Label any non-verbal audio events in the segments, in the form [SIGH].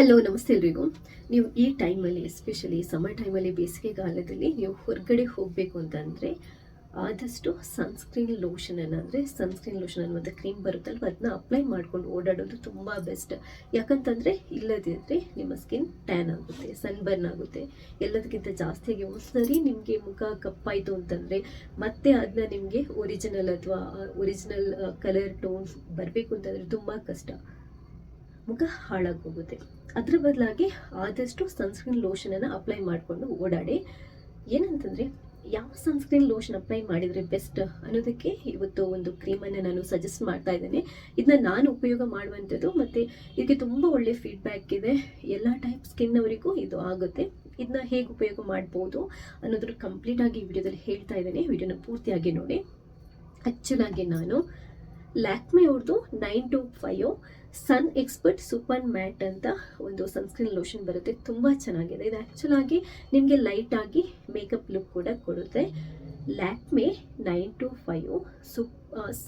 Hello ನಮಸ್ತೆ ಎಲ್ರಿಗೂ. ನೀವು ಈ ಟೈಮಲ್ಲಿ ಎಸ್ಪೆಷಲಿ ಸಮರ್ ಟೈಮಲ್ಲಿ ಬೇಸಿಗೆಗಾಲದಲ್ಲಿ ನೀವು ಹೊರಗಡೆ ಹೋಗಬೇಕು ಅಂತಂದರೆ, ಆದಷ್ಟು ಸನ್ಸ್ಕ್ರೀನ್ ಲೋಷನನ್ನು ಅಂದರೆ ಸನ್ಸ್ಕ್ರೀನ್ ಲೋಷನ್ ಅನ್ನುವಂಥ ಕ್ರೀಮ್ ಬರುತ್ತಲ್ವ ಅದನ್ನ ಅಪ್ಲೈ ಮಾಡ್ಕೊಂಡು ಓಡಾಡೋದು ತುಂಬ ಬೆಸ್ಟ್ ಯಾಕಂತಂದರೆ ಇಲ್ಲದಿದ್ದರೆ ನಿಮ್ಮ ಸ್ಕಿನ್ ಟ್ಯಾನ್ ಆಗುತ್ತೆ ಸನ್ಬರ್ನ್ ಆಗುತ್ತೆ. ಎಲ್ಲದಕ್ಕಿಂತ ಜಾಸ್ತಿಯಾಗಿ ಒಂದ್ಸರಿ ನಿಮಗೆ ಮುಖ ಕಪ್ಪಾಯಿತು ಅಂತಂದರೆ, ಮತ್ತೆ ಅದನ್ನ ನಿಮಗೆ ಒರಿಜಿನಲ್ ಅಥವಾ ಒರಿಜಿನಲ್ ಕಲರ್ ಟೋನ್ಸ್ ಬರಬೇಕು ಅಂತಂದರೆ ತುಂಬ ಕಷ್ಟ. ಮುಖ ಹಾಳಾಗೋಗುತ್ತೆ ಅದ್ರ ಬದಲಾಗಿ ಆದಷ್ಟು ಸನ್ಸ್ಕ್ರೀನ್ ಲೋಷನನ್ನು ಅಪ್ಲೈ ಮಾಡಿಕೊಂಡು ಓಡಾಡಿ. ಏನಂತಂದರೆ, ಯಾವ ಸನ್ಸ್ಕ್ರೀನ್ ಲೋಷನ್ ಅಪ್ಲೈ ಮಾಡಿದರೆ ಬೆಸ್ಟ್ ಅನ್ನೋದಕ್ಕೆ ಇವತ್ತು ಒಂದು ಕ್ರೀಮನ್ನು ನಾನು ಸಜೆಸ್ಟ್ ಮಾಡ್ತಾ ಇದ್ದೇನೆ. ಇದನ್ನ ನಾನು ಉಪಯೋಗ ಮಾಡುವಂಥದ್ದು ಮತ್ತು ಇದಕ್ಕೆ ತುಂಬ ಒಳ್ಳೆ ಫೀಡ್ಬ್ಯಾಕ್ ಇದೆ. ಎಲ್ಲ ಟೈಪ್ ಸ್ಕಿನ್ನವರಿಗೂ ಇದು ಆಗುತ್ತೆ. ಇದನ್ನ ಹೇಗೆ ಉಪಯೋಗ ಮಾಡ್ಬೋದು ಅನ್ನೋದ್ರ ಕಂಪ್ಲೀಟಾಗಿ ವಿಡಿಯೋದಲ್ಲಿ ಹೇಳ್ತಾ ಇದ್ದೇನೆ. ವಿಡಿಯೋನ ಪೂರ್ತಿಯಾಗಿ ನೋಡಿ. ಆ್ಯಕ್ಚುಲಾಗಿ ನಾನು ಲ್ಯಾಕ್ಮೆ ಅವ್ರದ್ದು nine to five sun expert super matte ಅಂತ ಒಂದು ಸನ್ಸ್ಕ್ರೀನ್ ಲೋಷನ್ ಬರುತ್ತೆ. ತುಂಬ ಚೆನ್ನಾಗಿದೆ. ಇದು ಆ್ಯಕ್ಚುಲ್ ಆಗಿ ನಿಮಗೆ ಲೈಟಾಗಿ ಆಗಿ ಮೇಕಪ್ ಲುಕ್ ಕೂಡ ಕೊಡುತ್ತೆ. ಲ್ಯಾಕ್ಮೆ ನೈನ್ ಟು ಫೈವ್ ಸೂಪ್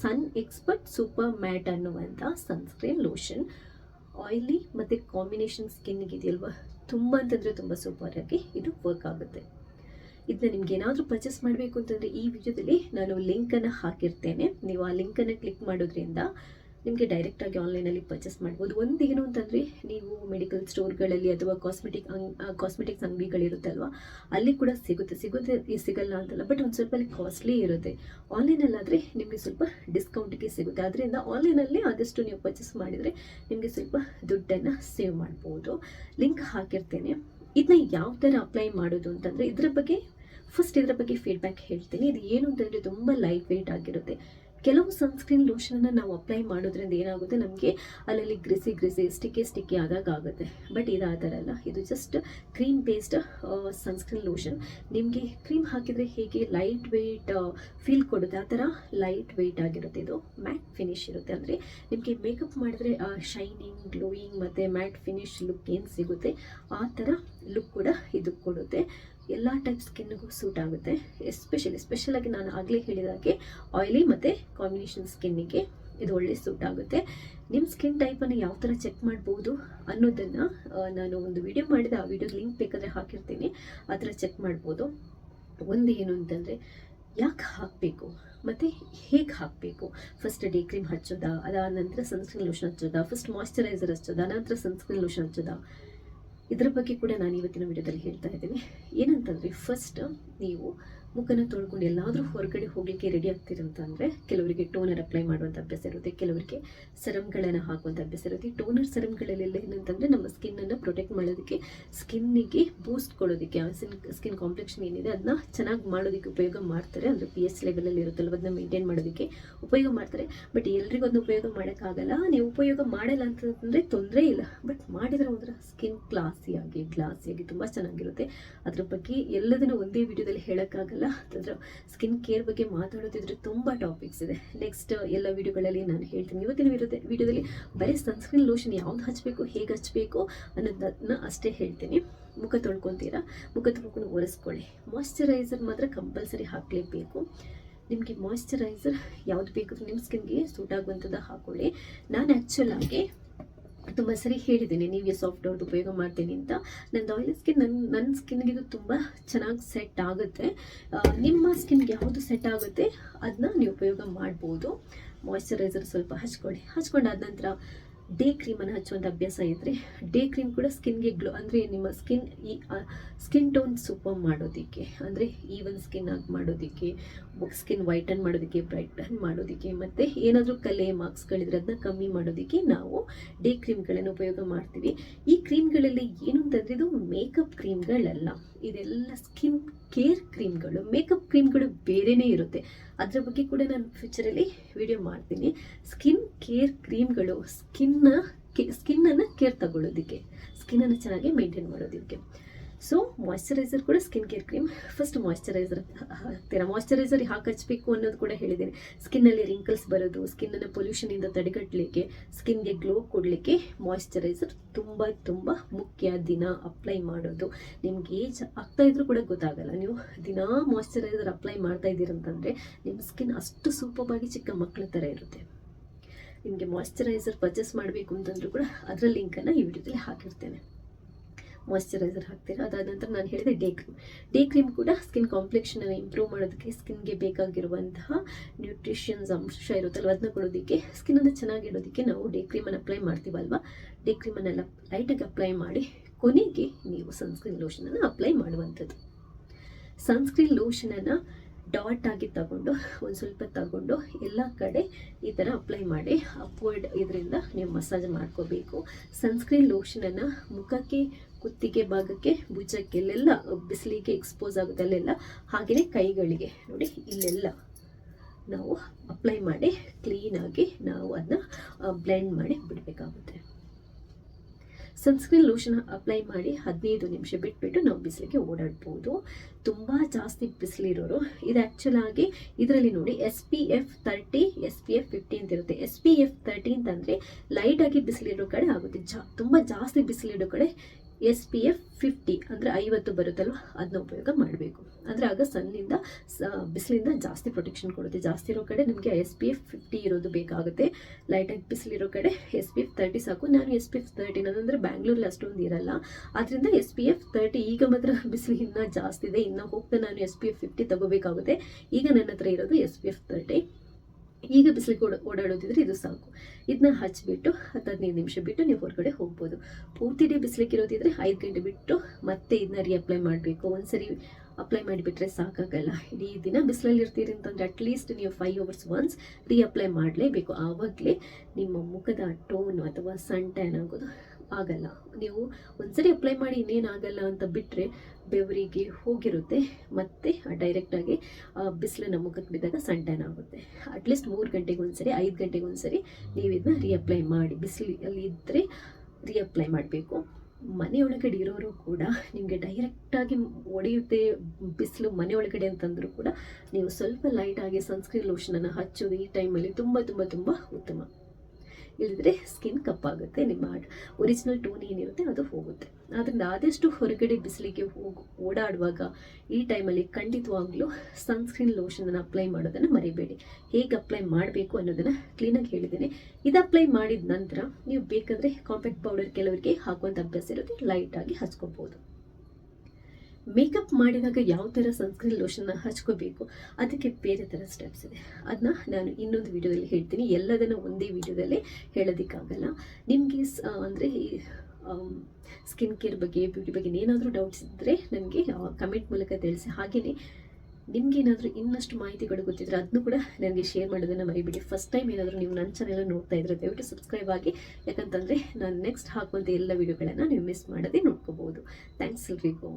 ಸನ್ ಎಕ್ಸ್ಪರ್ಟ್ ಸೂಪರ್ ಮ್ಯಾಟ್ ಅನ್ನುವಂಥ ಸನ್ಸ್ಕ್ರೀನ್ ಲೋಷನ್ ಆಯಿಲಿ ಮತ್ತು ಕಾಂಬಿನೇಷನ್ ಸ್ಕಿನ್ಗೆ ಇದೆಯಲ್ವ? ತುಂಬ ಅಂತಂದರೆ ತುಂಬ ಸೂಪರಾಗಿ ಇದು ವರ್ಕ್ ಆಗುತ್ತೆ. ಇದನ್ನ ನಿಮ್ಗೆ ಏನಾದರೂ ಪರ್ಚೇಸ್ ಮಾಡಬೇಕು ಅಂತಂದರೆ ಈ ವಿಡಿಯೋದಲ್ಲಿ ನಾನು ಲಿಂಕನ್ನು ಹಾಕಿರ್ತೇನೆ. ನೀವು ಆ ಲಿಂಕನ್ನು ಕ್ಲಿಕ್ ಮಾಡೋದ್ರಿಂದ ನಿಮಗೆ ಡೈರೆಕ್ಟಾಗಿ ಆನ್ಲೈನಲ್ಲಿ ಪರ್ಚೇಸ್ ಮಾಡ್ಬೋದು. ಒಂದು ಏನು ಅಂತಂದರೆ, ನೀವು ಮೆಡಿಕಲ್ ಸ್ಟೋರ್ಗಳಲ್ಲಿ ಅಥವಾ ಕಾಸ್ಮೆಟಿಕ್ ಅಂಗ್ ಕಾಸ್ಮೆಟಿಕ್ಸ್ ಅಲ್ವಾ, ಅಲ್ಲಿ ಕೂಡ ಸಿಗುತ್ತೆ. ಸಿಗುತ್ತೆ ಸಿಗಲ್ಲ ಅಂತಲ್ಲ ಬಟ್ ಒಂದು ಸ್ವಲ್ಪ ಅಲ್ಲಿ ಕಾಸ್ಟ್ಲಿ ಇರುತ್ತೆ. ಆನ್ಲೈನಲ್ಲಾದರೆ ನಿಮಗೆ ಸ್ವಲ್ಪ ಡಿಸ್ಕೌಂಟಿಗೆ ಸಿಗುತ್ತೆ. ಅದರಿಂದ ಆನ್ಲೈನಲ್ಲಿ ಆದಷ್ಟು ನೀವು ಪರ್ಚೇಸ್ ಮಾಡಿದರೆ ನಿಮಗೆ ಸ್ವಲ್ಪ ದುಡ್ಡನ್ನು ಸೇವ್ ಮಾಡ್ಬೋದು. ಲಿಂಕ್ ಹಾಕಿರ್ತೇನೆ. ಇದನ್ನ ಯಾವ ಥರ ಅಪ್ಲೈ ಮಾಡೋದು ಅಂತಂದರೆ, ಇದರ ಬಗ್ಗೆ ಫಸ್ಟ್ ಇದರ ಬಗ್ಗೆ ಫೀಡ್ಬ್ಯಾಕ್ ಹೇಳ್ತೀನಿ. ಇದು ಏನು ಅಂತಂದರೆ, ತುಂಬ ಲೈಟ್ ವೆಯ್ಟ್ ಆಗಿರುತ್ತೆ. ಕೆಲವು ಸನ್ಸ್ಕ್ರೀನ್ ಲೋಷನನ್ನು ನಾವು ಅಪ್ಲೈ ಮಾಡೋದ್ರಿಂದ ಏನಾಗುತ್ತೆ? ನಮಗೆ ಅಲ್ಲಲ್ಲಿ ಗ್ರಿಸಿ ಗ್ರಿಸಿ ಸ್ಟಿಕ್ಕಿ ಸ್ಟಿಕ್ಕಿ ಆಗುತ್ತೆ. ಬಟ್ ಇದು ಆ ಥರ ಅಲ್ಲ. ಇದು just cream based sunscreen lotion ನಿಮಗೆ ಕ್ರೀಮ್ ಹಾಕಿದರೆ ಹೇಗೆ? ಲೈಟ್ ವೆಯ್ಟ್ ಫೀಲ್ ಕೊಡುತ್ತೆ. ಆ ಥರ ಲೈಟ್ ವೆಯ್ಟ್ ಆಗಿರುತ್ತೆ ಇದು. ಮ್ಯಾಟ್ ಫಿನಿಶ್ ಇರುತ್ತೆ. ಅಂದರೆ ನಿಮಗೆ ಮೇಕಪ್ ಮಾಡಿದ್ರೆ ಶೈನಿಂಗ್ ಗ್ಲೋಯಿಂಗ್ ಮತ್ತು ಮ್ಯಾಟ್ ಫಿನಿಶ್ ಲುಕ್ ಏನು ಸಿಗುತ್ತೆ? ಆ ಥರ ಲುಕ್ ಕೂಡ ಇದು ಕೊಡುತ್ತೆ. ಎಲ್ಲ ಟೈಪ್ ಸ್ಕಿನ್ಗೂ ಸೂಟ್ ಆಗುತ್ತೆ. ಎಸ್ಪೆಷಲಿ ಸ್ಪೆಷಲಾಗಿ ನಾನು ಆಗಲೇ ಹೇಳಿದಾಗೆ ಆಯಿಲಿ ಮತ್ತು ಕಾಂಬಿನೇಷನ್ ಸ್ಕಿನ್ನಿಗೆ ಇದು ಒಳ್ಳೆ ಸೂಟ್ ಆಗುತ್ತೆ. ನಿಮ್ಮ ಸ್ಕಿನ್ ಟೈಪನ್ನು ಯಾವ ಥರ ಚೆಕ್ ಮಾಡ್ಬೋದು ಅನ್ನೋದನ್ನು ನಾನು ಒಂದು ವಿಡಿಯೋ ಮಾಡಿದೆ, ಆ ವಿಡಿಯೋಗೆ ಲಿಂಕ್ ಬೇಕಾದರೆ ಹಾಕಿರ್ತೀನಿ. ಆ ಥರ ಚೆಕ್ ಮಾಡ್ಬೋದು. ಒಂದು ಏನು ಅಂತಂದರೆ, ಯಾಕೆ ಹಾಕಬೇಕು? ಮತ್ತು ಹೇಗೆ ಹಾಕಬೇಕು? ಫಸ್ಟ್ ಡೇ ಕ್ರೀಮ್ ಹಚ್ಚೋದಾ? ಅದಾದ ನಂತರ ಸನ್ಸ್ಕ್ರೀನ್ ಲೋಷನ್ ಹಚ್ಚೋದಾ? ಫಸ್ಟ್ ಮಾಯಶ್ಚರೈಸರ್ ಹಚ್ಚೋದಾ? ನಂತರ ಸನ್ಸ್ಕ್ರೀನ್ ಲೋಷನ್ ಹಚ್ಚೋದಾ? ಇದರ ಬಗ್ಗೆ ಕೂಡ ನಾನು ಇವತ್ತಿನ ವಿಡಿಯೋದಲ್ಲಿ ಹೇಳ್ತಾ ಇದ್ದೀನಿ. ಏನಂತಂದರೆ ಫಸ್ಟ್ ನೀವು ಮುಖನ ತೊಳ್ಕೊಂಡು ಎಲ್ಲಾದರೂ ಹೊರಗಡೆ ಹೋಗಲಿಕ್ಕೆ ರೆಡಿ ಆಗ್ತಿರಂತಂದರೆ ಕೆಲವರಿಗೆ ಟೋನರ್ ಅಪ್ಲೈ ಮಾಡುವಂಥ ಅಭ್ಯಾಸ ಇರುತ್ತೆ, ಕೆಲವರಿಗೆ ಸರಮ್ಗಳನ್ನು ಹಾಕುವಂಥ ಅಭ್ಯಾಸ ಇರುತ್ತೆ. ಟೋನರ್ ಸರಮ್ಗಳಲ್ಲೆಲ್ಲ ಏನಂತಂದರೆ ನಮ್ಮ ಸ್ಕಿನ್ನನ್ನು ಪ್ರೊಟೆಕ್ಟ್ ಮಾಡೋದಕ್ಕೆ ಸ್ಕಿನ್ನಿಗೆ ಬೂಸ್ಟ್ ಕೊಡೋದಕ್ಕೆ ಸ್ಕಿನ್ ಸ್ಕಿನ್ ಕಾಂಪ್ಲೆಕ್ಷನ್ ಏನಿದೆ ಅದನ್ನ ಚೆನ್ನಾಗಿ ಮಾಡೋದಕ್ಕೆ ಉಪಯೋಗ ಮಾಡ್ತಾರೆ. ಅಂದರೆ ಪಿ ಎಚ್ ಲೆವೆಲಲ್ಲಿ ಇರುತ್ತಲ್ಲ ಅದನ್ನ ಮೇಂಟೈನ್ ಮಾಡೋದಕ್ಕೆ ಉಪಯೋಗ ಮಾಡ್ತಾರೆ. ಬಟ್ ಎಲ್ರಿಗೂ ಒಂದು ಉಪಯೋಗ ಮಾಡೋಕ್ಕಾಗಲ್ಲ. ನೀವು ಉಪಯೋಗ ಮಾಡಲ್ಲ ಅಂತಂದರೆ ತೊಂದರೆ ಇಲ್ಲ. ಬಟ್ ಮಾಡಿದರೆ ಒಂಥರ ಸ್ಕಿನ್ ಕ್ಲಾಸಿಯಾಗಿ ಗ್ಲಾಸಿಯಾಗಿ ತುಂಬ ಚೆನ್ನಾಗಿರುತ್ತೆ. ಅದ್ರ ಬಗ್ಗೆ ಎಲ್ಲದನ್ನು ಒಂದೇ ವಿಡಿಯೋದಲ್ಲಿ ಹೇಳೋಕ್ಕಾಗಲ್ಲ. ಅದ್ರ ಸ್ಕಿನ್ ಕೇರ್ ಬಗ್ಗೆ ಮಾತಾಡೋದಿದ್ರೆ ತುಂಬ ಟಾಪಿಕ್ಸ್ ಇದೆ. ನೆಕ್ಸ್ಟ್ ಎಲ್ಲ ವಿಡಿಯೋಗಳಲ್ಲಿ ನಾನು ಹೇಳ್ತೀನಿ. ಇವತ್ತಿನ ವಿಡಿಯೋದ ವಿಡಿಯೋದಲ್ಲಿ ಬರೀ ಸನ್ಸ್ಕ್ರೀನ್ ಲೋಷನ್ ಯಾವ್ದು ಹಚ್ಚಬೇಕು ಹೇಗೆ ಹಚ್ಚಬೇಕು ಅನ್ನೋದನ್ನ ಅಷ್ಟೇ ಹೇಳ್ತೀನಿ. ಮುಖ ತೊಳ್ಕೊತೀರಾ? ಮುಖ ತೊಳ್ಕೊಂಡು ಒರೆಸ್ಕೊಳ್ಳಿ. ಮಾಯಶ್ಚರೈಸರ್ ಮಾತ್ರ ಕಂಪಲ್ಸರಿ ಹಾಕಲೇಬೇಕು. ನಿಮಗೆ ಮಾಯಶ್ಚರೈಸರ್ ಯಾವ್ದು ಬೇಕಾದ್ರೂ ನಿಮ್ಮ ಸ್ಕಿನ್ಗೆ ಸೂಟ್ ಆಗುವಂಥದ್ದು ಹಾಕೊಳ್ಳಿ. ನಾನು ಆ್ಯಕ್ಚುಲ್ ಆಗಿ ತುಂಬ ಸರಿ ಹೇಳಿದ್ದೀನಿ, ನೀವು ಸಾಫ್ಟ್ ಅವ್ರದ್ದು ಉಪಯೋಗ ಮಾಡ್ತೀನಿ ಅಂತ. ನನ್ನ ಆಯಿಲಿ ಸ್ಕಿನ್ ನನ್ನ ನನ್ನ ಸ್ಕಿನ್ಗೆ ಇದು ತುಂಬ ಚೆನ್ನಾಗಿ ಸೆಟ್ ಆಗುತ್ತೆ. ನಿಮ್ಮ ಸ್ಕಿನ್ಗೆ ಯಾವುದು ಸೆಟ್ ಆಗುತ್ತೆ ಅದನ್ನ ನೀವು ಉಪಯೋಗ ಮಾಡ್ಬೋದು. ಮಾಯ್ಶ್ಚರೈಸರ್ ಸ್ವಲ್ಪ ಹಚ್ಕೊಳ್ಳಿ. ಹಚ್ಕೊಂಡಾದ ನಂತರ ಡೇ ಕ್ರೀಮನ್ನು ಹಚ್ಚುವಂಥ ಅಭ್ಯಾಸ ಇದ್ದರೆ ಡೇ ಕ್ರೀಮ್ ಕೂಡ ಸ್ಕಿನ್ಗೆ ಗ್ಲೋ ಅಂದರೆ ನಿಮ್ಮ ಸ್ಕಿನ್ ಈ ಸ್ಕಿನ್ ಟೋನ್ ಸೂಪರ್ ಮಾಡೋದಕ್ಕೆ, ಅಂದರೆ ಈವನ್ ಸ್ಕಿನ್ ಆಗಿ ಮಾಡೋದಕ್ಕೆ, ಸ್ಕಿನ್ ವೈಟನ್ ಮಾಡೋದಕ್ಕೆ, ಬ್ರೈಟನ್ ಮಾಡೋದಕ್ಕೆ, ಮತ್ತು ಏನಾದರೂ ಕಲೆ, ಮಾರ್ಕ್ಸ್ಗಳಿದ್ರೆ ಅದನ್ನ ಕಮ್ಮಿ ಮಾಡೋದಕ್ಕೆ ನಾವು ಡೇ ಕ್ರೀಮ್ಗಳನ್ನು ಉಪಯೋಗ ಮಾಡ್ತೀವಿ. ಈ ಕ್ರೀಮ್ಗಳಲ್ಲಿ ಏನು ಅಂತಂದರೆ ಇದು ಮೇಕಪ್ ಕ್ರೀಮ್ಗಳಲ್ಲ. ಇದೆಲ್ಲ ಸ್ಕಿನ್ ಕೇರ್ ಕ್ರೀಮ್ಗಳು. ಮೇಕಪ್ ಕ್ರೀಮ್ಗಳು ಬೇರೆಯೇ ಇರುತ್ತೆ. ಅದರ ಬಗ್ಗೆ ಕೂಡ ನಾನು ಫ್ಯೂಚರಲ್ಲಿ ವಿಡಿಯೋ ಮಾಡ್ತೀನಿ. ಸ್ಕಿನ್ ಕೇರ್ ಕ್ರೀಮ್ಗಳು ಸ್ಕಿನ್ನ ಸ್ಕಿನ್ನನ್ನು ಕೇರ್ ತಗೊಳ್ಳೋದಕ್ಕೆ, ಸ್ಕಿನ್ನನ್ನು ಚೆನ್ನಾಗಿ ಮೇಂಟೈನ್ ಮಾಡೋದಕ್ಕೆ. ಸೊ ಮಾಯ್ಶ್ಚರೈಸರ್ ಕೂಡ skin care cream first moisturiser ಹಾಕ್ತೀರಾ? ಮಾಯ್ಶ್ಚರೈಸರ್ ಹಾಕಿ ಹಚ್ಚಬೇಕು ಅನ್ನೋದು ಕೂಡ ಹೇಳಿದ್ದೀನಿ ಸ್ಕಿನ್ನಲ್ಲಿ ರಿಂಕಲ್ಸ್ ಬರೋದು, ಸ್ಕಿನ್ನನ್ನು ಪೊಲ್ಯೂಷನಿಂದ ತಡೆಗಟ್ಟಲಿಕ್ಕೆ ಸ್ಕಿನ್ಗೆ ಗ್ಲೋ ಕೊಡಲಿಕ್ಕೆ ಮಾಯ್ಶ್ಚರೈಸರ್ ತುಂಬ ತುಂಬ ಮುಖ್ಯ ದಿನ ಅಪ್ಲೈ ಮಾಡೋದು. ನಿಮ್ಗೆ ಏಜ್ ಆಗ್ತಾ ಇದ್ರೂ ಕೂಡ ಗೊತ್ತಾಗಲ್ಲ. ನೀವು ದಿನ ಮಾಯ್ಶ್ಚರೈಸರ್ ಅಪ್ಲೈ ಮಾಡ್ತಾ ಇದ್ದೀರಂತಂದರೆ ನಿಮ್ಮ ಸ್ಕಿನ್ ಅಷ್ಟು ಸೂಪರ್ಬಾಗಿ ಚಿಕ್ಕ ಮಕ್ಕಳ ಥರ ಇರುತ್ತೆ. ನಿಮಗೆ ಮಾಯಿಶ್ಚರೈಸರ್ ಪರ್ಚೇಸ್ ಮಾಡಬೇಕು ಅಂತಂದರೂ ಕೂಡ ಅದರ ಲಿಂಕನ್ನು ಈ ವಿಡಿಯೋದಲ್ಲಿ ಹಾಕಿರ್ತೇನೆ. ಮಾಯಿಶ್ಚರೈಸರ್ ಹಾಕ್ತೀರಾ? ಅದಾದ ನಂತರ ನಾನು ಹೇಳಿದೆ ಡೇ ಕ್ರೀಮ್ ಡೇ ಕ್ರೀಮ್ ಕೂಡ ಸ್ಕಿನ್ ಕಾಂಪ್ಲೆಕ್ಷನನ್ನು ಇಂಪ್ರೂವ್ ಮಾಡೋದಕ್ಕೆ ಸ್ಕಿನ್ಗೆ ಬೇಕಾಗಿರುವಂತಹ ನ್ಯೂಟ್ರಿಷನ್ಸ್ ಅಂಶ ಇರುತ್ತಲ್ವ ಅದನ್ನ ಕೊಡೋದಕ್ಕೆ ಸ್ಕಿನ್ನನ್ನು ಚೆನ್ನಾಗಿಡೋದಕ್ಕೆ ನಾವು ಡೇ ಕ್ರೀಮನ್ನು ಅಪ್ಲೈ ಮಾಡ್ತೀವಲ್ವ? ಡೇ ಕ್ರೀಮನ್ನೆಲ್ಲ ಲೈಟಾಗಿ ಅಪ್ಲೈ ಮಾಡಿ ಕೊನೆಗೆ ನೀವು ಸನ್ಸ್ಕ್ರೀನ್ ಲೋಷನನ್ನು ಅಪ್ಲೈ ಮಾಡುವಂಥದ್ದು. ಸನ್ಸ್ಕ್ರೀನ್ ಲೋಷನನ್ನು ಡಾಟ್ ಆಗಿ ತಗೊಂಡು, ಒಂದು ಸ್ವಲ್ಪ ತಗೊಂಡು ಎಲ್ಲ ಕಡೆ ಈ ಥರ ಅಪ್ಲೈ ಮಾಡಿ ಅಪ್ವರ್ಡ್ ಇದರಿಂದ ನೀವು ಮಸಾಜ್ ಮಾಡ್ಕೋಬೇಕು. ಸನ್ಸ್ಕ್ರೀನ್ ಲೋಷನನ್ನು ಮುಖಕ್ಕೆ, ಕುತ್ತಿಗೆ ಭಾಗಕ್ಕೆ, ಭುಜಕ್ಕೆ ಇಲ್ಲೆಲ್ಲ ಬಿಸಿಲಿಗೆ ಎಕ್ಸ್ಪೋಸ್ ಆಗುತ್ತೆ ಅಲ್ಲೆಲ್ಲ ಹಾಗೆಯೇ ಕೈಗಳಿಗೆ. ನೋಡಿ, ಇಲ್ಲೆಲ್ಲ ನಾವು ಅಪ್ಲೈ ಮಾಡಿ ಕ್ಲೀನಾಗಿ ನಾವು ಅದನ್ನ ಬ್ಲೆಂಡ್ ಮಾಡಿ ಬಿಡಬೇಕಾಗುತ್ತೆ. ಸನ್ಸ್ಕ್ರೀನ್ ಲೋಷನ್ ಅಪ್ಲೈ ಮಾಡಿ ಹದಿನೈದು ನಿಮಿಷ ಬಿಟ್ಬಿಟ್ಟು ನಾವು ಬಿಸಿಲಿಗೆ ಓಡಾಡ್ಬೋದು. ತುಂಬ ಜಾಸ್ತಿ ಬಿಸಿಲಿರೋರು, ಇದು ಆ್ಯಕ್ಚುಲ್ ಆಗಿ ಇದರಲ್ಲಿ ನೋಡಿ S P F thirty S P F fifty ಅಂತ ಇರುತ್ತೆ. ಎಸ್ ಪಿ ಎಫ್ ತರ್ಟಿ ಅಂತಂದರೆ ಲೈಟಾಗಿ ಬಿಸಿಲಿರೋ ಕಡೆ ಆಗುತ್ತೆ. ಜಾ, ತುಂಬ ಜಾಸ್ತಿ ಬಿಸಿಲಿರೋ ಕಡೆ ಎಸ್ ಪಿ ಎಫ್ ಫಿಫ್ಟಿ ಅಂದರೆ ಐವತ್ತು ಬರುತ್ತಲ್ವ? ಅದನ್ನ ಉಪಯೋಗ ಮಾಡಬೇಕು. ಅಂದರೆ ಆಗ ಸನ್ನಿಂದ ಬಿಸಿಲಿಂದ ಜಾಸ್ತಿ ಪ್ರೊಟೆಕ್ಷನ್ ಕೊಡುತ್ತೆ. ಜಾಸ್ತಿ ಇರೋ ಕಡೆ ನಮಗೆ ಎಸ್ ಪಿ ಎಫ್ ಫಿಫ್ಟಿ ಇರೋದು ಬೇಕಾಗುತ್ತೆ. ಲೈಟಾಗಿ ಬಿಸಿಲಿರೋ ಕಡೆ ಎಸ್ ಪಿ ಎಫ್ ತರ್ಟಿ ಸಾಕು. ನಾನು ಎಸ್ ಪಿ ಎಫ್ ತರ್ಟಿ ಅಂದರೆ ಬ್ಯಾಂಗ್ಳೂರಲ್ಲಿ ಅಷ್ಟೊಂದು ಇರಲ್ಲ. ಆದ್ದರಿಂದ ಎಸ್ ಪಿ ಎಫ್ ತರ್ಟಿ ಈಗ ಮಾತ್ರ [LAUGHS] ಬಿಸಿಲು ಇನ್ನೂ ಜಾಸ್ತಿ ಇದೆ. ಇನ್ನೂ ಹೋಗ್ತಾ ನಾನು ಎಸ್ ಪಿ ಎಫ್ ಫಿಫ್ಟಿ ತಗೋಬೇಕಾಗುತ್ತೆ. ಈಗ ನನ್ನ ಹತ್ರ ಇರೋದು ಎಸ್ ಪಿ ಎಫ್ ತರ್ಟಿ ಈಗ ಬಿಸಿಲಿಗೆ ಓಡ ಓಡಾಡೋದಿದ್ರೆ ಇದು ಸಾಕು. ಇದನ್ನ ಹಚ್ಚಿಬಿಟ್ಟು ಹತ್ತು ಹದಿನೈದು ನಿಮಿಷ ಬಿಟ್ಟು ನೀವು ಹೊರಗಡೆ ಹೋಗ್ಬೋದು. ಪೂರ್ತಿ ಡೇ ಬಿಸಿಲಿಗೆ ಇರೋದಿದ್ರೆ ಐದು ಗಂಟೆ ಬಿಟ್ಟು ಮತ್ತೆ ಇದನ್ನ ರೀಅಪ್ಲೈ ಮಾಡಬೇಕು. ಒಂದ್ಸರಿ ಅಪ್ಲೈ ಮಾಡಿಬಿಟ್ರೆ ಸಾಕಾಗಲ್ಲ. ಇಡೀ ದಿನ ಬಿಸಿಲಲ್ಲಿ ಇರ್ತೀರಿ ಅಂತಂದರೆ ಅಟ್ಲೀಸ್ಟ್ ನೀವು ಫೈವ್ ಅವರ್ಸ್ ಒನ್ಸ್ ರೀಅಪ್ಲೈ ಮಾಡಲೇಬೇಕು. ಆವಾಗಲೇ ನಿಮ್ಮ ಮುಖದ ಟೋನ್ ಅಥವಾ ಸನ್ ಟ್ಯಾನ್ ಆಗೋದು ಆಗಲ್ಲ. ನೀವು ಒಂದ್ಸರಿ ಅಪ್ಲೈ ಮಾಡಿ ಇನ್ನೇನಾಗಲ್ಲ ಅಂತ ಬಿಟ್ಟರೆ ಬೆವರಿಗೆ ಹೋಗಿರುತ್ತೆ. ಮತ್ತೆ ಡೈರೆಕ್ಟಾಗಿ ಬಿಸಿಲನ್ನ ಮುಖಕ್ಕೆ ಬಿದ್ದಾಗ ಸನ್ ಆಗುತ್ತೆ. ಅಟ್ಲೀಸ್ಟ್ ಮೂರು ಗಂಟೆಗೆ ಒಂದ್ಸರಿ, ಐದು ಗಂಟೆಗೆ ಒಂದ್ಸರಿ ನೀವು ಇದನ್ನ ರೀಅಪ್ಲೈ ಮಾಡಿ. ಬಿಸಿಲಲ್ಲಿ ಇದ್ದರೆ ರೀಅಪ್ಲೈ ಮಾಡಬೇಕು. ಮನೆ ಒಳಗಡೆ ಇರೋರು ಕೂಡ ನಿಮಗೆ ಡೈರೆಕ್ಟಾಗಿ ಒಡೆಯುತ್ತೆ ಬಿಸಿಲು ಒಳಗಡೆ ಅಂತಂದರೂ ಕೂಡ ನೀವು ಸ್ವಲ್ಪ ಲೈಟಾಗಿ ಸನ್ಸ್ಕ್ರೀನ್ ಲೋಷನನ್ನು ಹಚ್ಚೋದು ಈ ಟೈಮಲ್ಲಿ ತುಂಬ ತುಂಬ ತುಂಬ ಉತ್ತಮ. ಇಲ್ಲದ್ರೆ ಸ್ಕಿನ್ ಕಪ್ಪಾಗುತ್ತೆ, ನಿಮ್ಮ ಒರಿಜಿನಲ್ ಟೋನ್ ಏನಿರುತ್ತೆ ಅದು ಹೋಗುತ್ತೆ. ಆದ್ದರಿಂದ ಆದಷ್ಟು ಹೊರಗಡೆ ಬಿಸಿಲಿಗೆ ಹೋಗಿ, ಓಡಾಡುವಾಗ ಈ ಟೈಮಲ್ಲಿ ಖಂಡಿತವಾಗ್ಲೂ ಸನ್ಸ್ಕ್ರೀನ್ ಲೋಷನನ್ನು ಅಪ್ಲೈ ಮಾಡೋದನ್ನು ಮರಿಬೇಡಿ. ಹೇಗೆ ಅಪ್ಲೈ ಮಾಡಬೇಕು ಅನ್ನೋದನ್ನು ಕ್ಲೀನಾಗಿ ಹೇಳಿದ್ದೀನಿ. ಇದು ಅಪ್ಲೈ ಮಾಡಿದ ನಂತರ ನೀವು ಬೇಕಂದರೆ ಕಾಂಪ್ಯಾಕ್ಟ್ ಪೌಡರ್ ಕೆಲವರಿಗೆ ಹಾಕುವಂಥ ಅಭ್ಯಾಸ ಇರುತ್ತೆ ಲೈಟಾಗಿ ಹಚ್ಕೋಬೋದು. ಮೇಕಪ್ ಮಾಡಿದಾಗ ಯಾವ ಥರ ಸನ್ಸ್ಕ್ರೀನ್ ಲೋಷನ್ನ ಹಚ್ಕೋಬೇಕು, ಅದಕ್ಕೆ ಬೇರೆ ಥರ ಸ್ಟೆಪ್ಸ್ ಇದೆ. ಅದನ್ನ ನಾನು ಇನ್ನೊಂದು ವೀಡಿಯೋದಲ್ಲಿ ಹೇಳ್ತೀನಿ. ಎಲ್ಲದನ್ನು ಒಂದೇ ವೀಡಿಯೋದಲ್ಲೇ ಹೇಳೋದಕ್ಕಾಗಲ್ಲ. ನಿಮಗೆ ಅಂದರೆ ಸ್ಕಿನ್ ಕೇರ್ ಬಗ್ಗೆ ಬ್ಯೂಟಿ ಬಗ್ಗೆ ಏನಾದರೂ ಡೌಟ್ಸ್ ಇದ್ದರೆ ನನಗೆ ಕಮೆಂಟ್ ಮೂಲಕ ತಿಳಿಸಿ. ಹಾಗೆಯೇ ನಿಮಗೇನಾದರೂ ಇನ್ನಷ್ಟು ಮಾಹಿತಿಗಳು ಗೊತ್ತಿದ್ರೆ ಅದನ್ನು ಕೂಡ ನನಗೆ ಶೇರ್ ಮಾಡೋದನ್ನು ಮರಿಬಿಡಿ. ಫಸ್ಟ್ ಟೈಮ್ ಏನಾದರೂ ನೀವು ನನ್ನ ಚಾನೆಲ್ ನೋಡ್ತಾ ಇದ್ರೆ ದಯವಿಟ್ಟು ಸಬ್ಸ್ಕ್ರೈಬ್ ಆಗಿ. ಯಾಕಂತಂದರೆ ನಾನು ನೆಕ್ಸ್ಟ್ ಹಾಕುವಂಥ ಎಲ್ಲ ವೀಡಿಯೋಗಳನ್ನು ನೀವು ಮಿಸ್ ಮಾಡದೆ ನೋಡ್ಕೋಬೋದು ಥ್ಯಾಂಕ್ಸ್ ಎಲ್ರಿಗೂ.